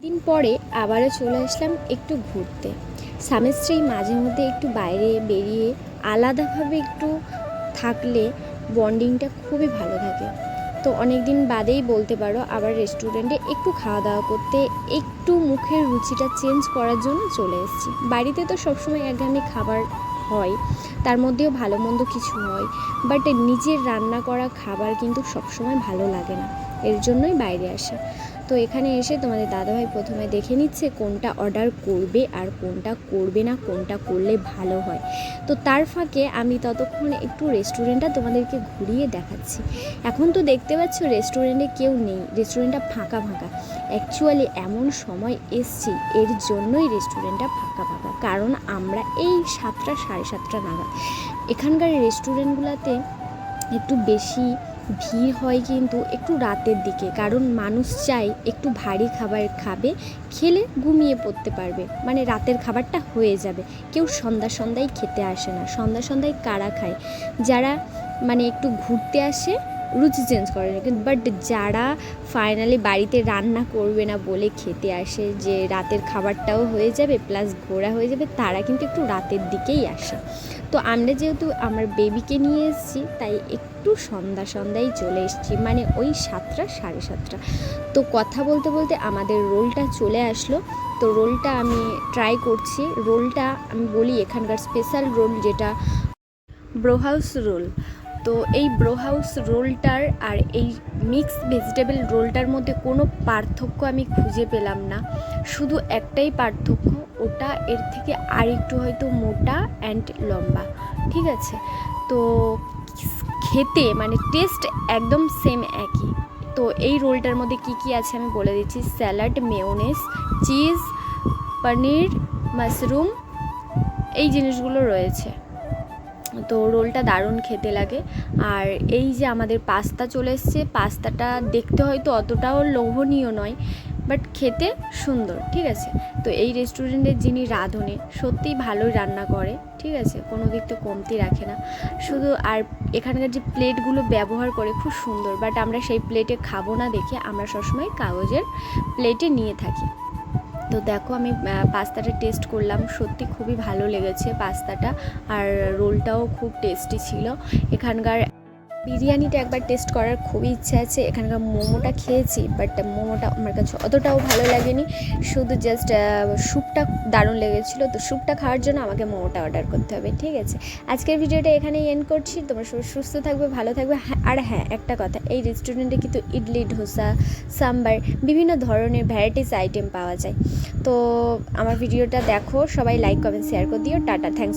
দিন পরে আবারও চলে আসলাম একটু ঘুরতে। স্বামী স্ত্রী মাঝে মধ্যে একটু বাইরে বেরিয়ে আলাদাভাবে একটু থাকলে বন্ডিংটা খুবই ভালো থাকে। তো অনেক দিন বাদেই বলতে পারো আবার রেস্টুরেন্টে একটু খাওয়া দাওয়া করতে, একটু মুখের রুচিটা চেঞ্জ করার জন্য চলে এসেছি। বাড়িতে তো সবসময় একঘেয়েমি খাবার হয়, তার মধ্যেও ভালো মন্দ কিছু হয় বাট নিজের রান্না করা খাবার কিন্তু সবসময় ভালো লাগে না। এর জন্যই বাইরে আসে। তো এখানে এসে তোমাদের দাদাভাই প্রথমে দেখে নিচ্ছে কোনটা অর্ডার করবে আর কোনটা করবে না, কোনটা করলে ভালো হয়। তো তার ফাঁকে আমি ততক্ষণ একটু রেস্টুরেন্টটা তোমাদেরকে ঘুরিয়ে দেখাচ্ছি। এখন তো দেখতে পাচ্ছ রেস্টুরেন্টে কেউ নেই রেস্টুরেন্টটা ফাঁকা ফাঁকা। অ্যাকচুয়ালি এমন সময় এসছি, এর জন্যই রেস্টুরেন্টটা ফাঁকা ফাঁকা। কারণ আমরা এই সাতটা, সাড়ে সাতটা নাগাদ। এখানকার রেস্টুরেন্টগুলোতে একটু বেশি ভিড় হয় কিন্তু একটু রাতের দিকে, কারণ মানুষ চায় একটু ভারী খাবার খাবে, খেলে ঘুমিয়ে পড়তে পারবে। মানে রাতের খাবারটা হয়ে যাবে। কেউ সন্ধ্যা সন্ধ্যায় খেতে আসে না। সন্ধ্যা সন্ধ্যায় কারা খায়? যারা মানে একটু ঘুরতে আসে রুচি চেঞ্জ করে না। কিন্তু বাট যারা ফাইনালি বাড়িতে রান্না করবে না বলে খেতে আসে, যে রাতের খাবারটাও হয়ে যাবে প্লাস ঘোরা হয়ে যাবে, তারা কিন্তু একটু রাতের দিকেই আসে। তো আমরা যেহেতু আমার বেবিকে নিয়ে এসেছি, তাই একটু সন্ধ্যা সন্ধ্যায় চলে এসেছি মানে ওই সাতটা, সাড়ে সাতটা। তো কথা বলতে বলতে আমাদের রোলটা চলে আসলো। তো রোলটা আমি ট্রাই করছি। রোলটা আমি বলি এখানকার স্পেশাল রোল যেটা ব্রোহাউস রোল। তো এই ব্রোহাউস রোলটার আর এই মিক্স ভেজিটেবল রোলটার মধ্যে কোনো পার্থক্য আমি খুঁজে পেলাম না। শুধু একটাই পার্থক্য, ওটা এর থেকে আর একটু হয়তো মোটা অ্যান্ড লম্বা, ঠিক আছে? তো খেতে মানে টেস্ট একদম সেম একই। তো এই রোলটার মধ্যে কি কি আছে আমি বলে দিচ্ছি। Salad mayonnaise cheese paneer mushroom এই জিনিসগুলো রয়েছে। তো রোলটা দারুণ খেতে লাগে। আর এই যে আমাদের পাস্তা চলে এসছে, পাস্তাটা দেখতে হয়তো অতটাও লোভনীয় নয়, বাট খেতে সুন্দর, ঠিক আছে? তো এই রেস্টুরেন্টের যিনি রাঁধুনি, সত্যিই ভালোই রান্না করে, ঠিক আছে? কোনো দিক তো কমতি রাখে না। শুধু আর এখানকার যে প্লেটগুলো ব্যবহার করে খুব সুন্দর, বাট আমরা সেই প্লেটে খাব না দেখে আমরা সবসময় কাগজের প্লেটে নিয়ে থাকি। তো দেখো আমি পাস্তাটা টেস্ট করলাম। সত্যি খুবই ভালো লেগেছে পাস্তাটা। আর রোলটাও খুব টেস্টি ছিল। এখানকার বিরিয়ানিটা একবার টেস্ট করার খুবই ইচ্ছা আছে। এখানকার মোমোটা খেয়েছি বাট মোমোটা আমার কাছে অতটাও ভালো লাগেনি। শুধু জাস্ট স্যুপটা দারুণ লেগেছিলো। তো স্যুপটা খাওয়ার জন্য আমাকে মোমোটা অর্ডার করতে হবে ঠিক আছে? আজকের ভিডিওটা এখানেই এন্ড করছি। তোমরা সবাই সুস্থ থাকবে ভালো থাকবে। হ্যাঁ, আর হ্যাঁ একটা কথা এই রেস্টুরেন্টে কিন্তু ইডলি ধোসা সাম্বার বিভিন্ন ধরনের ভ্যারাইটিস আইটেম পাওয়া যায়। তো আমার ভিডিওটা দেখো সবাই লাইক কমেন্ট শেয়ার করে দিও। Tata thanks